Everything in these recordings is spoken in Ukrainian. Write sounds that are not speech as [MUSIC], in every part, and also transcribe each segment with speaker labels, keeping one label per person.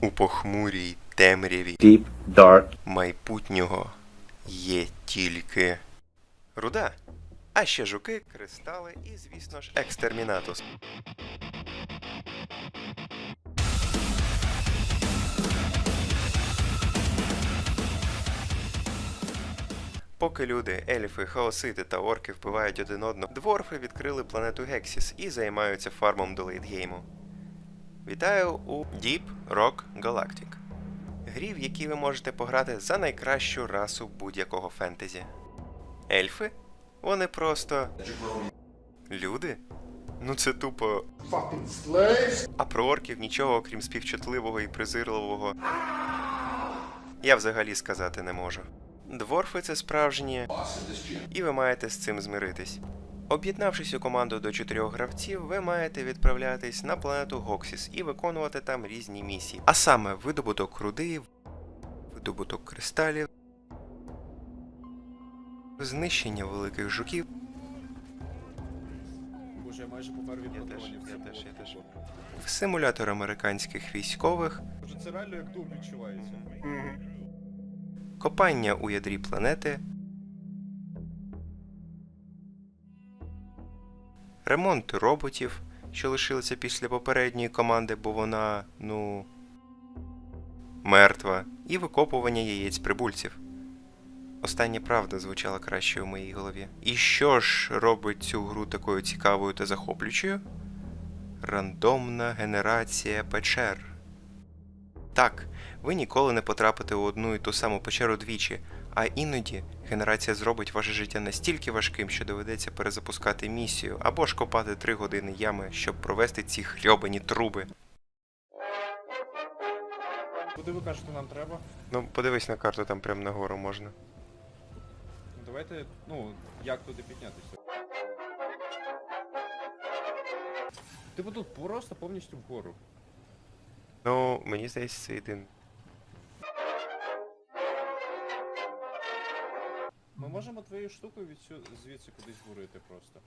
Speaker 1: У похмурій темряві
Speaker 2: deep, dark,
Speaker 1: майбутнього є тільки руда. А ще жуки, кристали і, звісно ж, екстермінатус. Поки люди, ельфи, хаосити та орки вбивають один одного, дворфи відкрили планету Гексіс і займаються фармом до лейтгейму. Вітаю у Deep Rock Galactic. Грі, в якій ви можете пограти за найкращу расу будь-якого фентезі. Ельфи? Вони просто. Люди? Ну це тупо. А про орків нічого, окрім співчутливого і презирливого. Я взагалі сказати не можу. Дворфи це справжні, і ви маєте з цим змиритись. Об'єднавшись у команду до чотирьох гравців, ви маєте відправлятись на планету Гоксіс і виконувати там різні місії. А саме видобуток руди, видобуток кристалів, знищення великих жуків.
Speaker 3: Боже, я майже помер від патронів.
Speaker 1: я теж, я теж. В симулятор американських військових,
Speaker 3: Боже, це реально як дум відчувається.
Speaker 1: копання у ядрі планети, ремонт роботів, що лишилися після попередньої команди, бо вона, ну. мертва, і викопування яєць прибульців. Остання правда звучала краще у моїй голові. І що ж робить цю гру такою цікавою та захоплюючою? Рандомна генерація печер. Так, ви ніколи не потрапите у одну і ту саму печеру двічі, а іноді генерація зробить ваше життя настільки важким, що доведеться перезапускати місію або ж копати три години ями, щоб провести ці хрьобані труби.
Speaker 3: Куди ви кажете, нам треба?
Speaker 1: Ну, подивись на карту, там прямо нагору можна.
Speaker 3: Давайте, ну, як туди піднятися? Типу тут просто повністю вгору.
Speaker 1: Ну, мені здається, це єдине.
Speaker 3: Ми можемо твоєю штукою відсю... звідси кудись бурити просто.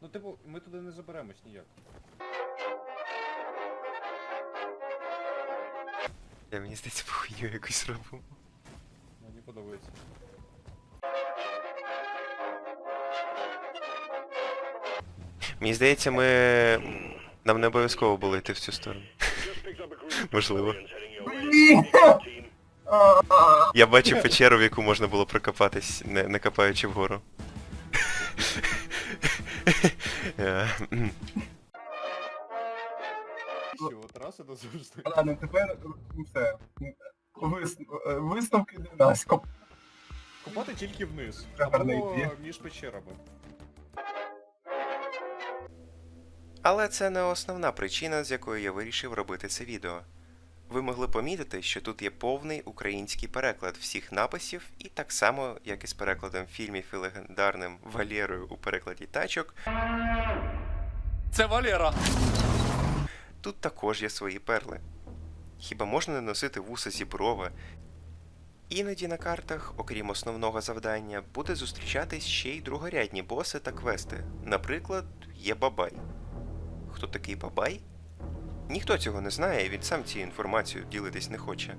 Speaker 3: Ну, типу, ми туди не заберемось ніяк.
Speaker 1: Я мені здається, похуйню якусь робив.
Speaker 3: Мені подобається.
Speaker 1: Мені здається, ми. Нам не обов'язково було йти в цю сторону. [LAUGHS] Можливо. Я бачив печеру, в яку можна було прокопатись, не, не копаючи вгору. Е.
Speaker 4: Ладно, тепер ну, все. Вис... е, Висновки для нас. Коп-
Speaker 3: Копати тільки вниз. Або між печерами.
Speaker 1: Але це не основна причина, з якої я вирішив робити це відео. Ви могли помітити, що тут є повний український переклад всіх написів, і так само, як і з перекладом фільмів і легендарним Валєрою у перекладі тачок,
Speaker 5: Це Валера.
Speaker 1: тут також є свої перли. Хіба можна не носити вуса зіброва? Іноді на картах, окрім основного завдання, буде зустрічатись ще й другорядні боси та квести. Наприклад, є Бабай. Хто такий Бабай? Ніхто цього не знає, і він сам цією інформацією ділитись не хоче.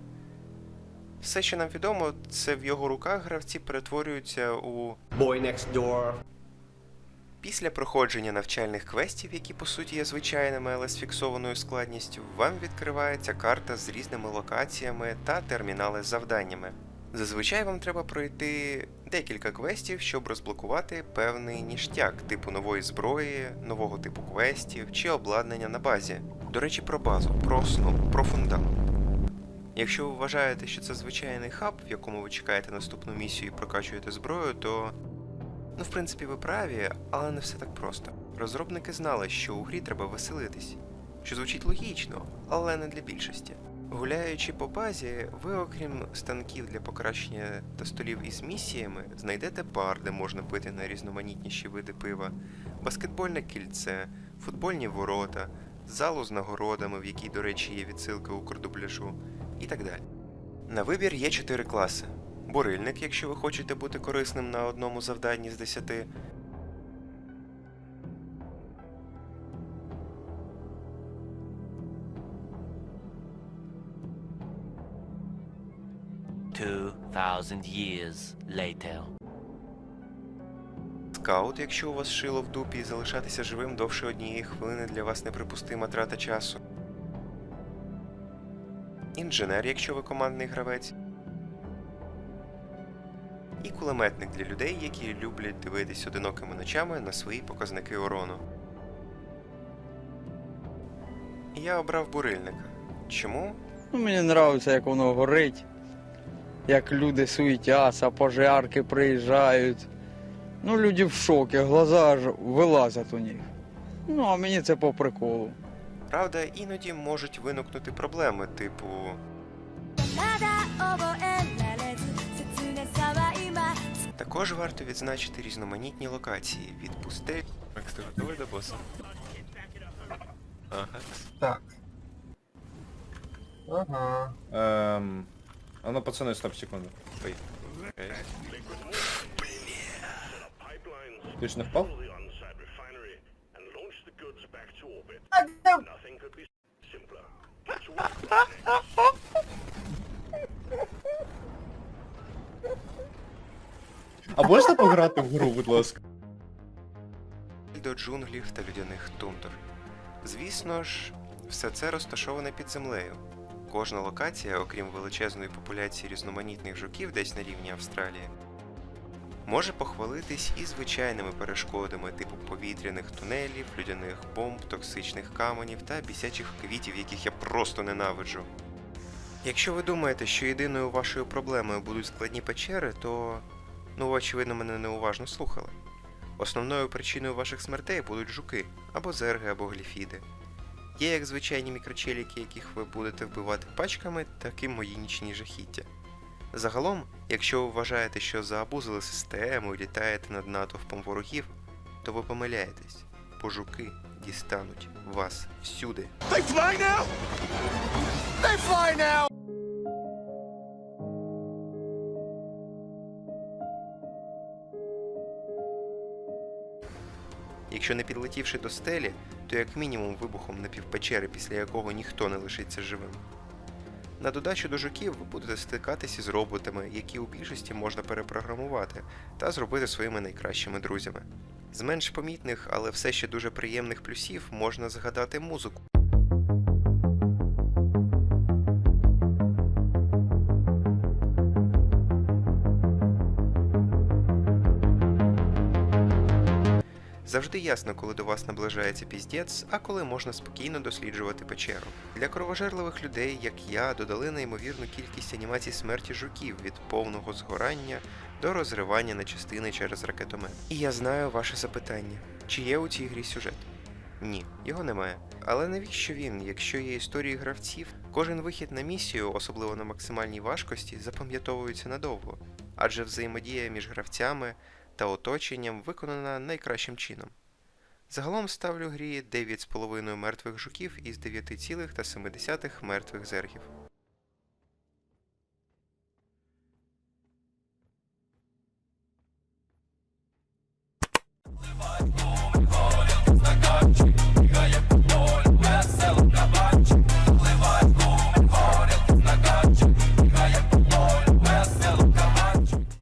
Speaker 1: Все, що нам відомо, це в його руках гравці перетворюються у
Speaker 2: boy next door,
Speaker 1: Після проходження навчальних квестів, які по суті є звичайними, але з фіксованою складністю, вам відкривається карта з різними локаціями та термінали з завданнями. Зазвичай вам треба пройти декілька квестів, щоб розблокувати певний ніштяк, типу нової зброї, нового типу квестів чи обладнання на базі. До речі, про базу, про основу, про фундамент. Якщо ви вважаєте, що це звичайний хаб, в якому ви чекаєте наступну місію і прокачуєте зброю, то Ну, в принципі, ви праві, але не все так просто. Розробники знали, що у грі треба веселитись, що звучить логічно, але не для більшості. Гуляючи по базі, ви, окрім станків для покращення та столів із місіями, знайдете бар, де можна пити найрізноманітніші види пива, баскетбольне кільце, футбольні ворота, залу з нагородами, в якій, до речі, є відсилки у кордубляжу, і так далі. На вибір є чотири класи: бурильник, якщо ви хочете бути корисним на одному завданні з 10,
Speaker 6: 2,000 years later.
Speaker 1: Скаут, якщо у вас шило в дупі і залишатися живим довше однієї хвилини для вас неприпустима трата часу. Інженер, якщо ви командний гравець. І кулеметник для людей, які люблять дивитись одинокими ночами на свої показники урону. Я обрав бурильника. Чому?
Speaker 7: Ну, мені подобається, як воно горить, як люди суетяться, пожарки приїжджають. Ну, люди в шокі, глаза аж вилазять у них. Ну, а мені це по приколу.
Speaker 1: Правда, іноді можуть виникнути проблеми, типу. Також варто відзначити різноманітні локації від пустель. Макс, ти готовий до боса? Ага.
Speaker 4: Так. Ага.
Speaker 3: Ем... А ну, пацани, стоп секунду. Поїхали. Не впав? [LAUGHS] А можна пограти в гру, будь ласка?
Speaker 1: До джунглів та людяних тундр. Звісно ж, все це розташоване під землею. Кожна локація, окрім величезної популяції різноманітних жуків десь на рівні Австралії, може похвалитись і звичайними перешкодами типу повітряних тунелів, людяних бомб, токсичних каменів та бісячих квітів, яких я просто ненавиджу. Якщо ви думаєте, що єдиною вашою проблемою будуть складні печери, то ну, ви, очевидно, мене неуважно слухали. Основною причиною ваших смертей будуть жуки, або зерги, або гліфіди. Є як звичайні мікрочеліки, яких ви будете вбивати пачками, так і мої нічні жахіття. Загалом, якщо ви вважаєте, що заабузили систему і літаєте над натовпом ворогів, то ви помиляєтесь, бо жуки дістануть вас всюди. Якщо не підлетівши до стелі, то як мінімум вибухом напівпечери, після якого ніхто не лишиться живим. На додачу до жуків ви будете стикатися з роботами, які у більшості можна перепрограмувати та зробити своїми найкращими друзями. З менш помітних, але все ще дуже приємних плюсів можна згадати музику. Завжди ясно, коли до вас наближається піздець, а коли можна спокійно досліджувати печеру. Для кровожерливих людей, як я, додали неймовірну кількість анімацій смерті жуків від повного згорання до розривання на частини через ракетомет. І я знаю ваше запитання: чи є у цій грі сюжет? Ні, його немає. Але навіщо він, якщо є історії гравців, кожен вихід на місію, особливо на максимальній важкості, запам'ятовується надовго, адже взаємодія між гравцями та оточенням виконана найкращим чином. Загалом ставлю грі 9,5 мертвих жуків із 9,7 мертвих зергів.